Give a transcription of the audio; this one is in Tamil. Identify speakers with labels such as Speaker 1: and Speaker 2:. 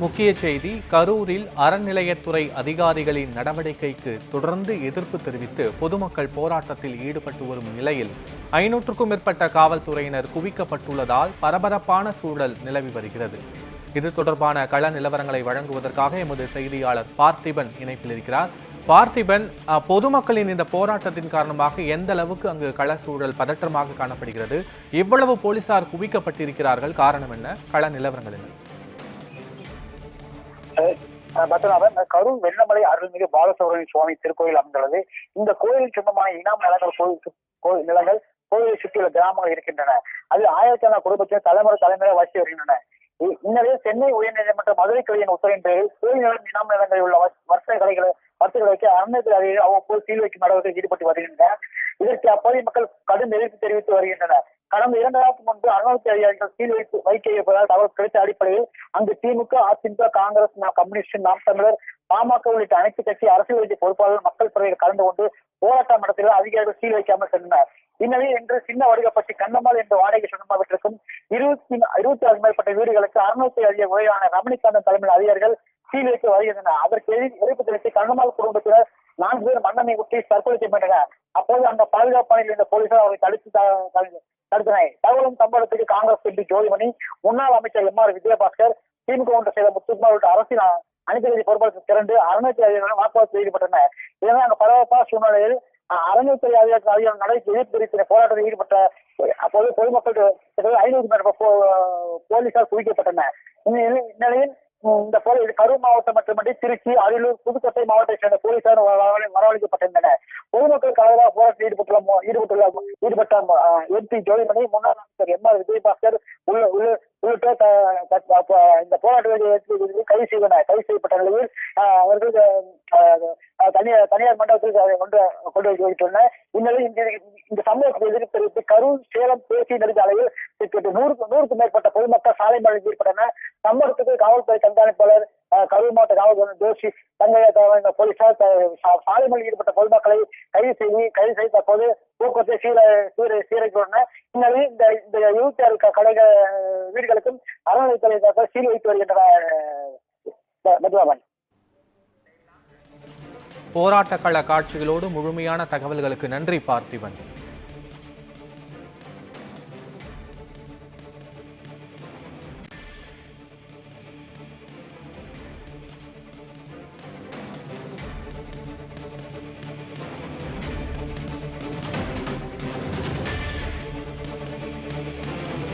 Speaker 1: முக்கிய செய்தி கரூரில் அறநிலையத்துறை அதிகாரிகளின் நடவடிக்கைக்கு தொடர்ந்து எதிர்ப்பு தெரிவித்து பொதுமக்கள் போராட்டத்தில் ஈடுபட்டு வரும் நிலையில் ஐநூற்றுக்கும் மேற்பட்ட காவல்துறையினர் குவிக்கப்பட்டுள்ளதால் பரபரப்பான சூழல் நிலவி வருகிறது. இது தொடர்பான கள நிலவரங்களை வழங்குவதற்காக எமது செய்தியாளர் பார்த்திபன் இணைப்பில் இருக்கிறார். பார்த்திபன் பொதுமக்களின் இந்த போராட்டத்தின் காரணமாக எந்த அளவுக்கு அங்கு கள சூழல் பதற்றமாக காணப்படுகிறது? இவ்வளவு போலீசார் குவிக்கப்பட்டிருக்கிறார்கள். காரணம் என்ன? கள நிலவரங்கள் என்ன?
Speaker 2: பத்மநாபன் கரூர் வெள்ளமலை அருள்மிகு பாலசுப்ரமணிய சுவாமி திருக்கோயில் அமைந்துள்ளது. இந்த கோயில் சொந்தமான இனாம் நிலங்கள் கோயில் கோயில் நிலங்கள் கோயிலை சுற்றியுள்ள கிராமங்கள் இருக்கின்றன. அதில் ஆயிரக்கணக்கான குடும்பத்தினர் தலைமுறை தலைமுறை வசித்து வருகின்றன. இ- இந்நிலையில் சென்னை உயர்நீதிமன்ற மதுரை கிளையின் உத்தரவின் பேரில் கோயில் நிலம் இனாம் நிலங்களில் உள்ள வர்த்தக கடைகளை வர்த்தக வைக்க அறநிலையத்தில் அருகே அவ்வப்போது சீல் வைக்கும் நடவடிக்கை ஈடுபட்டு வருகின்றனர். இதற்கு அப்பகுதி மக்கள் கடும் எதிர்ப்பு தெரிவித்து வருகின்றனர். கடந்த இரண்டு நாளுக்கு முன்பு அறுநூத்தி ஐயாயிரம் சீல் வைத்து வைக்க இருப்பதால் தகவல் கிடைத்த அடிப்படையில் அங்கு திமுக அதிமுக காங்கிரஸ் கம்யூனிஸ்ட் நாம் தமிழர் பாமக உள்ளிட்ட அனைத்து கட்சி அரசியல் வைத்திய பொறுப்பாளர்கள் மக்கள் துறையில் கலந்து கொண்டு போராட்டம் நடத்தினால் அதிகாரிகள் சீல் வைக்காமல் சென்றனர். இந்நிலையில் இன்று சின்ன வடுகப்பட்டி கண்ணம்மாள் என்ற வாடகை சொந்தமாவற்றிற்கும் இருபத்தி இருபத்தி ஆறு மேற்பட்ட வீடுகளுக்கு அறுநூத்தி அதிக உரையான ரமணிகாந்தன் தலைமையில் அதிகாரிகள் சீல் வைக்க வருகின்றனர். அதற்கு எதிர்ப்பு தெரிவித்து கண்ணம்மாள் குடும்பத்தினர் நான்கு பேர் மன்னனை ஒட்டி தற்கொலை செய்கின்றனர் அப்போது அந்த பாதுகாப்பு பணியில் இருந்த போலீசார் அவரை தடுத்து த- தடுத்தனர் தகவலும் சம்பவத்துக்கு காங்கிரஸ் எம்பி ஜோதிமணி முன்னாள் அமைச்சர் எம் ஆர் விஜயபாஸ்கர் திமுக ஒன்று செய்த முத்துக்குமார் உள்ளிட்ட அரசின் அனைத்து பொறுப்பாளர்கள் திரண்டு அறநிலையத்துறை அதிகாரிகள் வாக்குவாதத்தில் ஈடுபட்டனர் இதனால் அங்கு பரபரப்பான சூழ்நிலையில் அறநூத்தி அதிகாரிகள் அதிகாரம் நடவடிக்கை எதிர்ப்பு தெரிவித்த போராட்டத்தில் ஈடுபட்ட அப்போது பொதுமக்கள் ஐநூறு மேற்பட்ட போ- போலீசார் குவிக்கப்பட்டனர். இந்நிலையில் இந்நிலையில் இந்த போலீஸ் கரூர் மாவட்டம் மட்டுமன்றி திருச்சி அரியலூர் புதுக்கோட்டை மாவட்டத்தை சேர்ந்த போலீசார் வரவழைக்கப்பட்டிருந்தனர். பொதுமக்கள் ஆதரவாக போராட்டம் ஈடுபட்டுள்ள ஈடுபட்டுள்ள ஈடுபட்ட எம்பி ஜோதிமணி முன்னாள் அமைச்சர் எம் ஆர் விஜயபாஸ்கர் உள்ள உள்ள உள்ளிட்ட த- த- இந்த போராட்டத்தில் கைது செய்தனர் கைது செய்யப்பட்ட நிலையில் அவர்கள் தனியார் தனியார் மண்டபத்தில் அதை கொண்டு கொண்டு வைத்துள்ளனர். இந்நிலையில் இந்த இந்த சம்பவத்துக்கு எதிர்ப்பு தெரிவித்து கரூர் சேலம் தேசிய நெடுஞ்சாலையில் கிட்டத்தட்ட நூறுக்கு நூறுக்கும் மேற்பட்ட பொதுமக்கள் சாலை மழை ஈடுபட்டனர் சம்பவத்துக்கு காவல்துறை கண்காணிப்பாளர் கரூர் மாவட்ட காவல்துறை ஜோஷி தங்கையை தலைவர் போலீசார் த- சாலை ஈடுபட்ட பொதுமக்களை கைது செய்து கைது செய்த தற்போது போக்குவரத்தை சீர சீர சீரழித்துள்ளனர் இந்நிலையில் இந்த இந்த இருபத்தி ஆறு கடைகள் வீடுகளுக்கும் அறநிலைத்துறை சார்பாக சீல் வைத்து வருகின்றனர் போராட்டக்கள
Speaker 1: போராட்ட காட்சிகளோடு முழுமையான தகவல்களுக்கு நன்றி பார்த்திபன்.